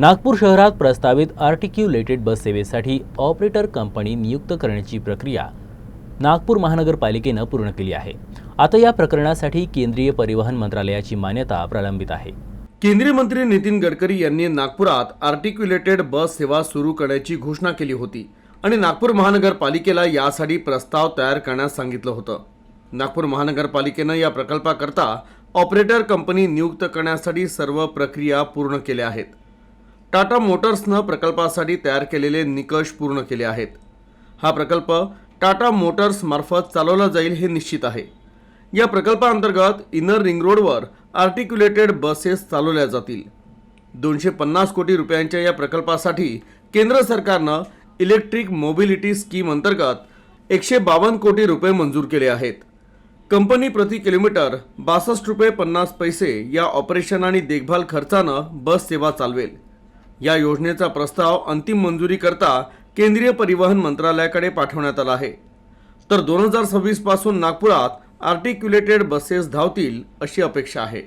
नागपूर शहरात प्रस्तावित आर्टिक्युलेटेड बस सेवेसाठी ऑपरेटर कंपनी नियुक्त करण्याची प्रक्रिया नागपूर महानगरपालिकेनं पूर्ण केली आहे. आता या प्रकरणासाठी केंद्रीय परिवहन मंत्रालयाची मान्यता प्रलंबित आहे. केंद्रीय मंत्री नितीन गडकरी यांनी नागपुरात आर्टिक्युलेटेड बस सेवा सुरू करण्याची घोषणा केली होती आणि नागपूर महानगरपालिकेला यासाठी प्रस्ताव तयार करण्यास सांगितलं होतं. नागपूर महानगरपालिकेनं या प्रकल्पाकरता ऑपरेटर कंपनी नियुक्त करण्यासाठी सर्व प्रक्रिया पूर्ण केल्या आहेत. टाटा मोटर्सनं प्रकल्पासाठी तयार केलेले निकष पूर्ण केले आहेत. हा प्रकल्प टाटा मोटर्स मार्फत चालवला जाईल हे निश्चित आहे. या प्रकल्पाअंतर्गत इनर रिंग रोडवर आर्टिक्युलेटेड बसेस चालवल्या जातील. दोनशे पन्नास कोटी रुपयांच्या या प्रकल्पासाठी केंद्र सरकारनं इलेक्ट्रिक मोबिलिटी स्कीम अंतर्गत एकशे बावन्न कोटी रुपये मंजूर केले आहेत. कंपनी प्रति किलोमीटर बासष्ट रुपये पन्नास पैसे या ऑपरेशन आणि देखभाल खर्चानं बस सेवा चालवेल. या योजनेचा प्रस्ताव अंतिम मंजुरी करता केंद्रीय परिवहन मंत्रालयाकडे पाठवण्यात आला आहे. तर दोन हजार सव्वीसपासून नागपुरात आर्टिक्युलेटेड बसेस धावतील अशी अपेक्षा आहे.